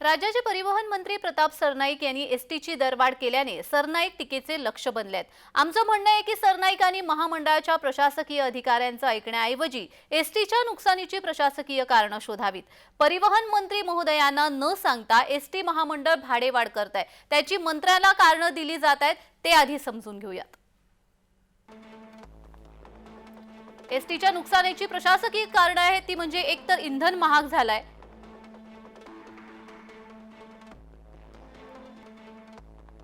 राज्याचे परिवहन मंत्री प्रताप सरनाईक यांनी एसटीची दरवाढ केल्याने सरनाईक टीकेचे लक्ष बनले आहेत आमचं म्हणणं आहे की सरनाईकांनी महामंडळाच्या प्रशासकीय अधिकाऱ्यांचं ऐकण्याऐवजी एसटीच्या नुकसानीची प्रशासकीय कारणं शोधावीत. परिवहन मंत्री महोदयांना न सांगता एसटी महामंडळ भाडेवाढ करत आहे त्याची मंत्र्याला कारणं दिली जात आहेत ते आधी समजून घेऊयात. एसटीच्या नुकसानीची प्रशासकीय कारणं आहेत ती म्हणजे एकतर इंधन महाग झालंय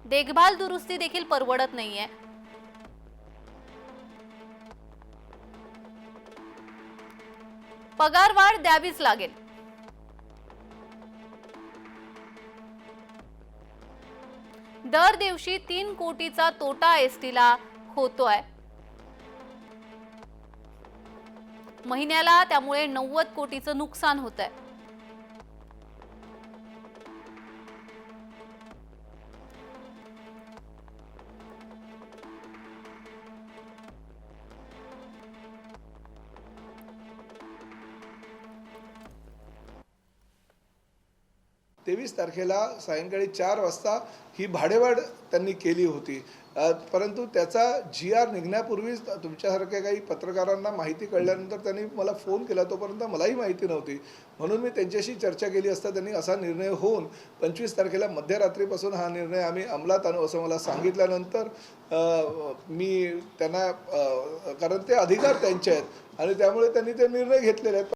देखभाल दुरुस्ती देखील परवडत नाहीये. पगारवाढ द्यावीच लागेल. दर दिवशी तीन कोटीचा तोटा एसटीला होतोय. महिन्याला त्यामुळे नव्वद कोटीचं नुकसान होत आहे तेवीस तारखेला सायंकाळी चार वाजता ही भाडेवाढ त्यांनी केली होती. परंतु त्याचा जी आर निघण्यापूर्वीच तुमच्यासारख्या काही पत्रकारांना माहिती कळल्यानंतर त्यांनी मला फोन केला. तोपर्यंत मलाही माहिती नव्हती. म्हणून मी त्यांच्याशी चर्चा केली असता त्यांनी असा निर्णय होऊन पंचवीस तारखेला मध्यरात्रीपासून हा निर्णय आम्ही अंमलात आणू असं मला सांगितल्यानंतर मी त्यांना कारण ते अधिकार त्यांचे आहेत आणि त्यामुळे त्यांनी ते निर्णय घेतलेले आहेत.